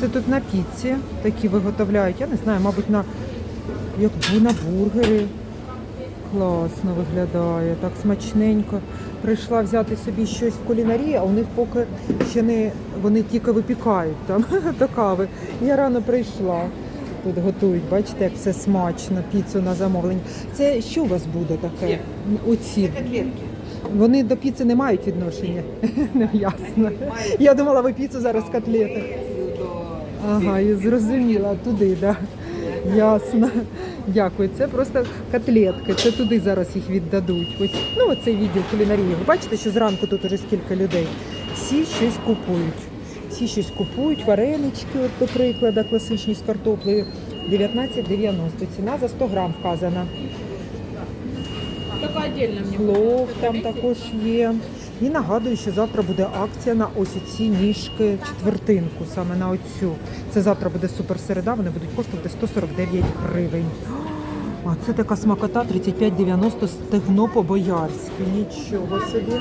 Це тут на піці такі виготовляють. Я не знаю, мабуть, на, як бу- на бургери. Класно виглядає, так смачненько. Прийшла взяти собі щось в кулінарії, а у них поки ще не вони тільки випікають там до кави. Я рано прийшла. Тут готують, бачите, як все смачно, піцу на замовлення. Це що у вас буде таке? Оці. Котлетки. Вони до піци не мають відношення. Не ясно. Я думала, ви піцу зараз котлети. Ага, я зрозуміла, туди, так. Да. Ясно. Дякую. Це просто котлетки. Це туди зараз їх віддадуть. Ось, ну, оцей відділ кулінарії. Ви бачите, що зранку тут уже скільки людей. Всі щось купують. Всі щось купують, варенички, от, до прикладу, класичні з картоплею. 19,90. Ціна за 100 грам вказана. Плов там також є. І нагадую, що завтра буде акція на ось ці ніжки четвертинку, саме на оцю. Це завтра буде суперсереда, вони будуть коштувати 149 гривень. А це така смакота 35,90 стегно по-боярськи. Нічого собі.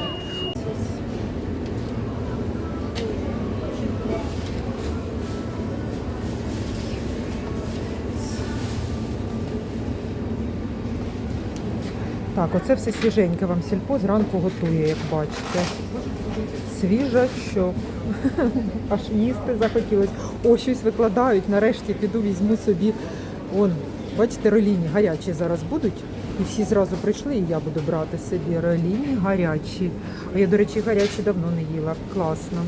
Так, оце все свіженьке вам сільпо зранку готує, як бачите. Свіжачок. Аж їсти захотілось. О, щось викладають. Нарешті піду візьму собі. Вон, бачите, роліні гарячі зараз будуть. І всі зразу прийшли, і я буду брати собі роліні гарячі. А я, до речі, гарячі давно не їла. Класно.